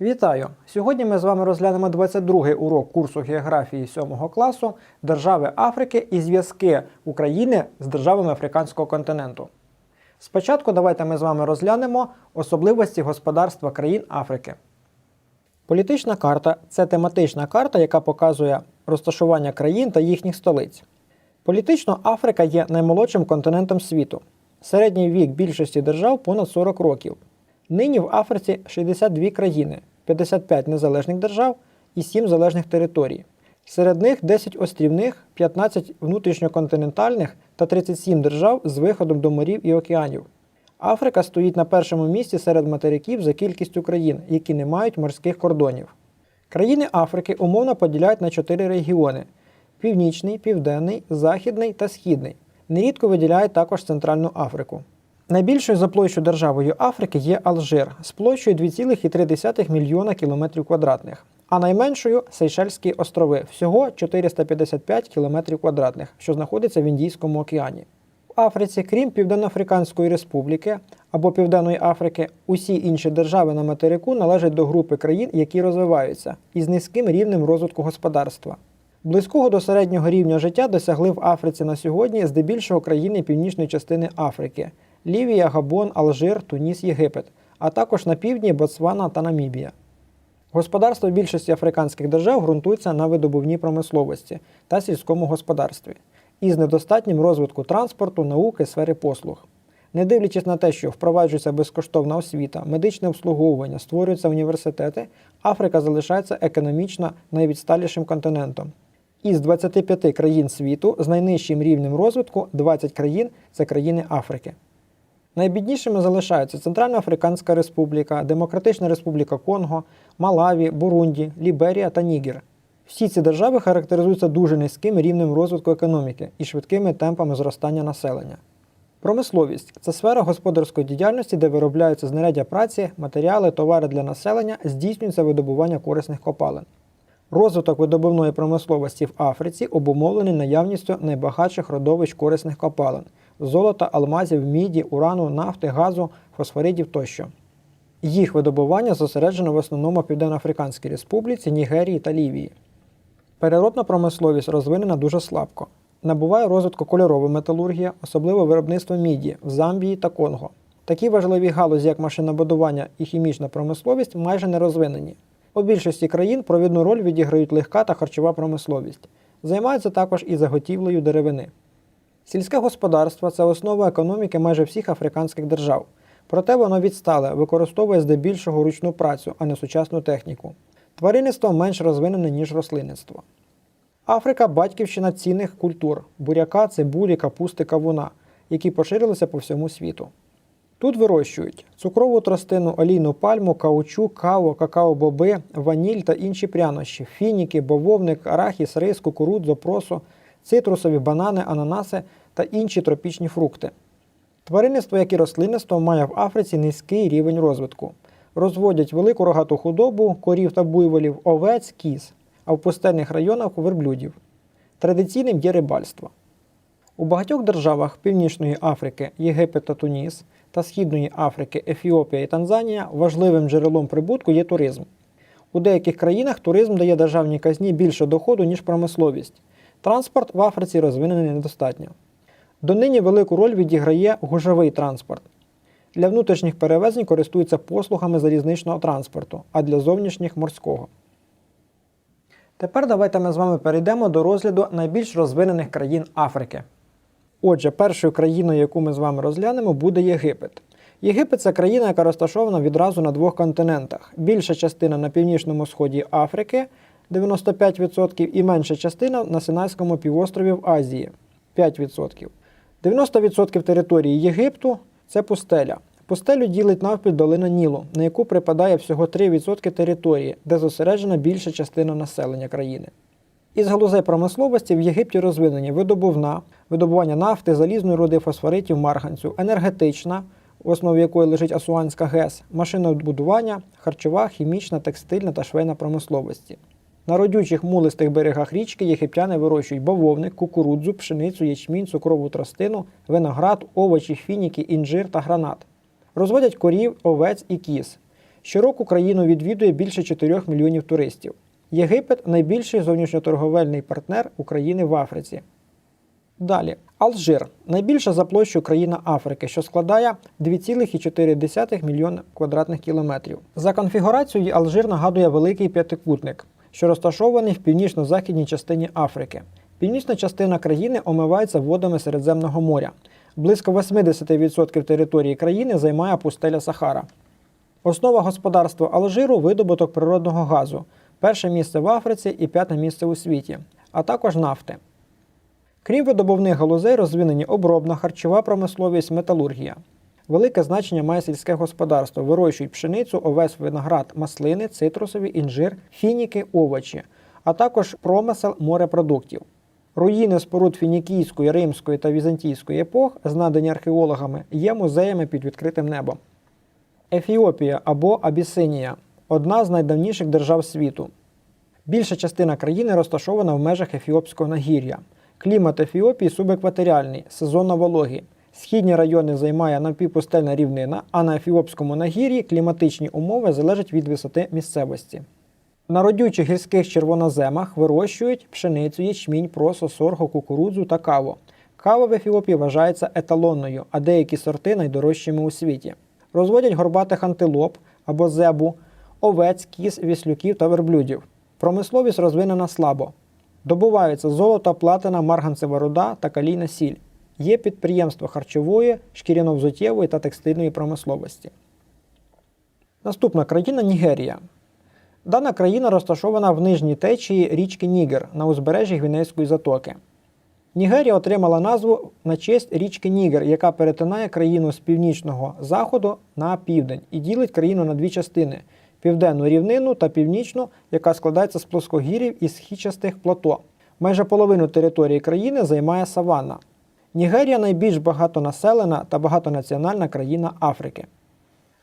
Вітаю! Сьогодні ми з вами розглянемо 22-й урок курсу географії 7 класу Держави Африки і зв'язки України з державами Африканського континенту. Спочатку давайте ми з вами розглянемо особливості господарства країн Африки. Політична карта це тематична карта, яка показує розташування країн та їхніх столиць. Політично Африка є наймолодшим континентом світу. Середній вік більшості держав понад 40 років. Нині в Африці 62 країни, 55 незалежних держав і 7 залежних територій. Серед них 10 острівних, 15 внутрішньоконтинентальних та 37 держав з виходом до морів і океанів. Африка стоїть на першому місці серед материків за кількістю країн, які не мають морських кордонів. Країни Африки умовно поділяють на чотири регіони: північний, південний, західний та східний. Нерідко виділяють також Центральну Африку. Найбільшою за площу державою Африки є Алжир з площею 2,3 мільйона кілометрів квадратних, а найменшою Сейшельські острови всього 455 кілометрів квадратних, що знаходиться в Індійському океані. В Африці, крім Південно-Африканської Республіки або Південної Африки, усі інші держави на материку належать до групи країн, які розвиваються, із низьким рівнем розвитку господарства. Близького до середнього рівня життя досягли в Африці на сьогодні здебільшого країни північної частини Африки Лівія, Габон, Алжир, Туніс, Єгипет, а також на півдні Ботсвана та Намібія. Господарство більшості африканських держав ґрунтується на видобувній промисловості та сільському господарстві із недостатнім розвитку транспорту, науки, сфери послуг. Не дивлячись на те, що впроваджується безкоштовна освіта, медичне обслуговування, створюються університети, Африка залишається економічно найвідсталішим континентом. Із 25 країн світу з найнижчим рівнем розвитку 20 країн це країни Африки. Найбіднішими залишаються Центральна Африканська Республіка, Демократична Республіка Конго, Малаві, Бурунді, Ліберія та Нігер. Всі ці держави характеризуються дуже низьким рівнем розвитку економіки і швидкими темпами зростання населення. Промисловість це сфера господарської діяльності, де виробляються знаряддя праці, матеріали, товари для населення, здійснюється видобування корисних копалин. Розвиток видобувної промисловості в Африці обумовлений наявністю найбагатших родовищ корисних копалин золота, алмазів, міді, урану, нафти, газу, фосфоридів тощо. Їх видобування зосереджено в основному в Південно-Африканській Республіці, Нігерії та Лівії. Переробна промисловість розвинена дуже слабко. Набуває розвитку кольорова металургія, особливо виробництво міді в Замбії та Конго. Такі важливі галузі, як машинобудування і хімічна промисловість, майже не розвинені. У більшості країн провідну роль відіграють легка та харчова промисловість. Займаються також і заготівлею деревини. Сільське господарство це основа економіки майже всіх африканських держав. Проте воно відстале, використовує здебільшого ручну працю, а не сучасну техніку. Тваринництво менш розвинене, ніж рослинництво. Африка батьківщина цінних культур буряка, цибулі, капусти, кавуна, які поширилися по всьому світу. Тут вирощують цукрову тростину, олійну пальму, каучу, каву, какао-боби, ваніль та інші прянощі, фініки, бавовник, арахіс, рис, кукурудзу, просо, цитрусові банани, ананаси та інші тропічні фрукти. Тваринництво, як і рослинництво, має в Африці низький рівень розвитку. Розводять велику рогату худобу, корів та буйволів, овець, кіз, а в пустельних районах верблюдів. Традиційним є рибальство. У багатьох державах Північної Африки, Єгипет та Туніс та Східної Африки, Ефіопія і Танзанія важливим джерелом прибутку є туризм. У деяких країнах туризм дає державній казні більше доходу, ніж промисловість. Транспорт в Африці розвинений недостатньо. Донині велику роль відіграє гужовий транспорт. Для внутрішніх перевезень користуються послугами залізничного транспорту, а для зовнішніх морського. Тепер давайте ми з вами перейдемо до розгляду найбільш розвинених країн Африки. Отже, першою країною, яку ми з вами розглянемо, буде Єгипет. Єгипет це країна, яка розташована відразу на двох континентах. Більша частина на північному сході Африки 95% і менша частина на Синайському півострові в Азії 5%. 90% території Єгипту це пустеля. Пустелю ділить навпіл долина Нілу, на яку припадає всього 3% території, де зосереджена більша частина населення країни. Із галузей промисловості в Єгипті розвинені видобувна, видобування нафти, залізної руди, фосфоритів, марганцю, енергетична, в основі якої лежить Асуанська ГЕС, машинобудування, харчова, хімічна, текстильна та швейна промисловості. На родючих мулистих берегах річки єгиптяни вирощують бавовник, кукурудзу, пшеницю, ячмінь, цукрову тростину, виноград, овочі, фініки, інжир та гранат. Розводять корів, овець і кіз. Щороку країну відвідує більше 4 мільйонів туристів. Єгипет найбільший зовнішньоторговельний партнер України в Африці. Далі, Алжир найбільша за площу країна Африки, що складає 2,4 мільйона квадратних кілометрів. За конфігурацією Алжир нагадує великий п'ятикутник, що розташований в північно-західній частині Африки. Північна частина країни омивається водами Середземного моря. Близько 80% території країни займає пустеля Сахара. Основа господарства Алжиру видобуток природного газу, перше місце в Африці і п'яте місце у світі, а також нафти. Крім видобувних галузей, розвинені обробна, харчова промисловість, металургія. Велике значення має сільське господарство. Вирощують пшеницю, овес, виноград, маслини, цитрусові, інжир, фініки, овочі, а також промисел морепродуктів. Руїни споруд фінікійської, римської та візантійської епох, знадані археологами, є музеями під відкритим небом. Ефіопія або Абісинія одна з найдавніших держав світу. Більша частина країни розташована в межах Ефіопського нагір'я. Клімат Ефіопії субекваторіальний, сезонно вологий. Східні райони займає напівпустельна рівнина, а на Ефіопському нагір'ї кліматичні умови залежать від висоти місцевості. На родючих гірських червоноземах вирощують пшеницю, ячмінь, просо, сорго, кукурудзу та каву. Кава в Ефіопії вважається еталонною, а деякі сорти найдорожчими у світі. Розводять горбатих антилоп або зебу, овець, кіз, віслюків та верблюдів. Промисловість розвинена слабо. Добуваються золото, платина, марганцева руда та калійна сіль. Є підприємства харчової, шкіряно-взуттєвої та текстильної промисловості. Наступна країна Нігерія. Дана країна розташована в нижній течії річки Нігер на узбережжі Гвінейської затоки. Нігерія отримала назву на честь річки Нігер, яка перетинає країну з північного заходу на південь і ділить країну на дві частини південну рівнину та північну, яка складається з плоскогір'їв і східчастих плато. Майже половину території країни займає саванна. Нігерія найбільш багатонаселена та багатонаціональна країна Африки.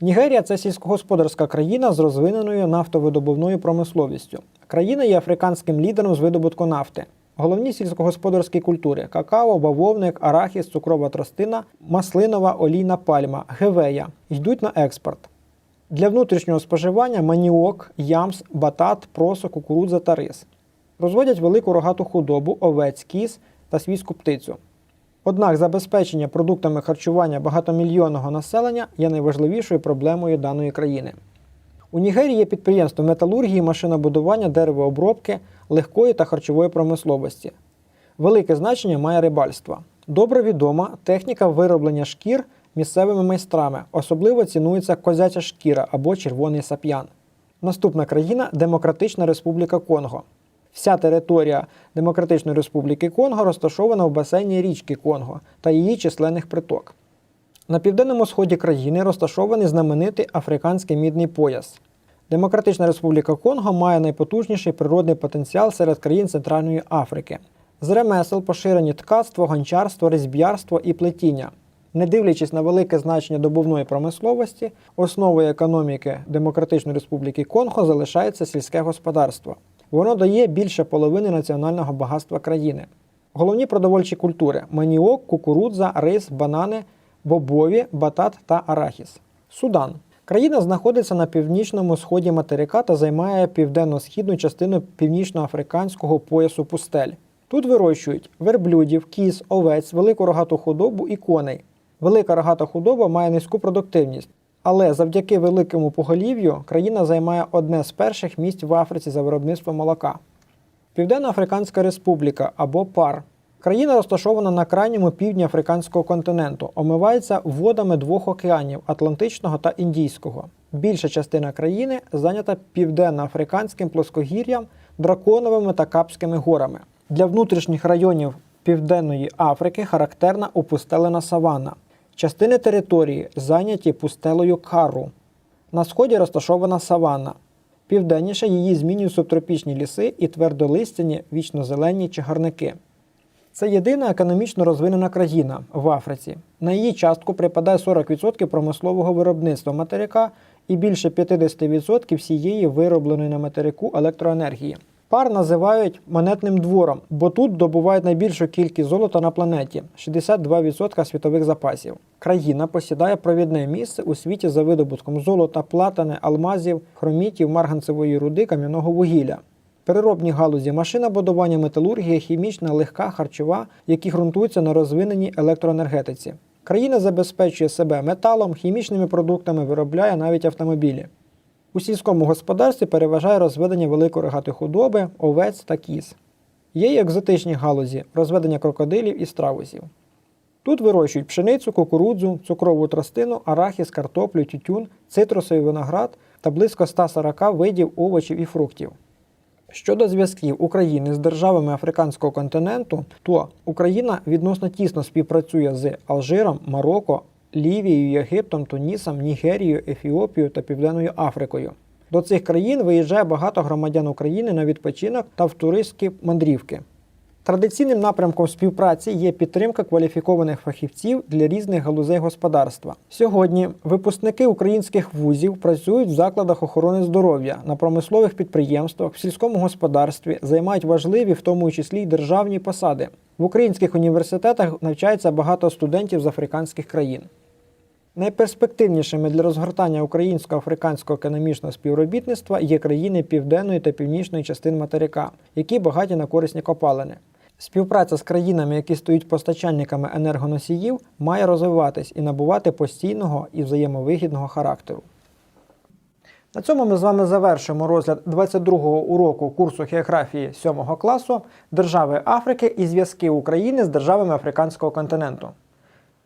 Нігерія це сільськогосподарська країна з розвиненою нафтовидобувною промисловістю. Країна є африканським лідером з видобутку нафти. Головні сільськогосподарські культури какао, бавовник, арахіс, цукрова тростина, маслинова олійна пальма, гевея йдуть на експорт. Для внутрішнього споживання маніок, ямс, батат, просо, кукурудза та рис. Розводять велику рогату худобу, овець, кіз та свійську птицю. Однак забезпечення продуктами харчування багатомільйонного населення є найважливішою проблемою даної країни. У Нігерії є підприємства металургії, машинобудування, деревообробки, легкої та харчової промисловості. Велике значення має рибальство. Добре відома техніка вироблення шкір місцевими майстрами, особливо цінується козяча шкіра або червоний сап'ян. Наступна країна Демократична Республіка Конго. Вся територія Демократичної Республіки Конго розташована в басейні річки Конго та її численних приток. На південному сході країни розташований знаменитий африканський мідний пояс. Демократична Республіка Конго має найпотужніший природний потенціал серед країн Центральної Африки. З ремесел поширені ткацтво, гончарство, різьб'ярство і плетіння. Не дивлячись на велике значення добувної промисловості, основою економіки Демократичної Республіки Конго залишається сільське господарство. Воно дає більше половини національного багатства країни. Головні продовольчі культури маніок, кукурудза, рис, банани, бобові, батат та арахіс. Судан. Країна знаходиться на північному сході материка та займає південно-східну частину північноафриканського поясу пустель. Тут вирощують верблюдів, кіз, овець, велику рогату худобу і коней. Велика рогата худоба має низьку продуктивність, але завдяки великому поголів'ю країна займає одне з перших місць в Африці за виробництво молока. Південно-Африканська Республіка або ПАР. Країна розташована на крайньому півдні африканського континенту, омивається водами двох океанів Атлантичного та Індійського. Більша частина країни зайнята південно-африканським плоскогір'ям, драконовими та Капськими горами. Для внутрішніх районів Південної Африки характерна опустелена саванна. Частини території зайняті пустелою Кару. На сході розташована саванна. Південніше її змінюють субтропічні ліси і твердолистяні вічнозелені чагарники. Це єдина економічно розвинена країна в Африці. На її частку припадає 40% промислового виробництва материка і більше 50% всієї виробленої на материку електроенергії. Пар називають монетним двором, бо тут добувають найбільшу кількість золота на планеті 62% світових запасів. Країна посідає провідне місце у світі за видобутком золота, платини, алмазів, хромітів, марганцевої руди, кам'яного вугілля. Переробні галузі машинобудування, металургія, хімічна, легка, харчова, які ґрунтуються на розвиненій електроенергетиці. Країна забезпечує себе металом, хімічними продуктами, виробляє навіть автомобілі. У сільському господарстві переважає розведення великорогатої худоби, овець та кіз. Є й екзотичні галузі розведення крокодилів і страусів. Тут вирощують пшеницю, кукурудзу, цукрову тростину, арахіс, картоплю, тютюн, цитрусовий виноград та близько 140 видів овочів і фруктів. Щодо зв'язків України з державами африканського континенту, то Україна відносно тісно співпрацює з Алжиром, Марокко, Лівією, Єгиптом, Тунісом, Нігерією, Ефіопією та Південною Африкою. До цих країн виїжджає багато громадян України на відпочинок та в туристські мандрівки. Традиційним напрямком співпраці є підтримка кваліфікованих фахівців для різних галузей господарства. Сьогодні випускники українських вузів працюють в закладах охорони здоров'я на промислових підприємствах, в сільському господарстві, займають важливі, в тому числі й державні посади. В українських університетах навчається багато студентів з африканських країн. Найперспективнішими для розгортання українсько-африканського економічного співробітництва є країни південної та північної частин материка, які багаті на корисні копалини. Співпраця з країнами, які стають постачальниками енергоносіїв, має розвиватись і набувати постійного і взаємовигідного характеру. На цьому ми з вами завершуємо розгляд 22-го уроку курсу географії 7 класу Держави Африки і зв'язки України з державами африканського континенту.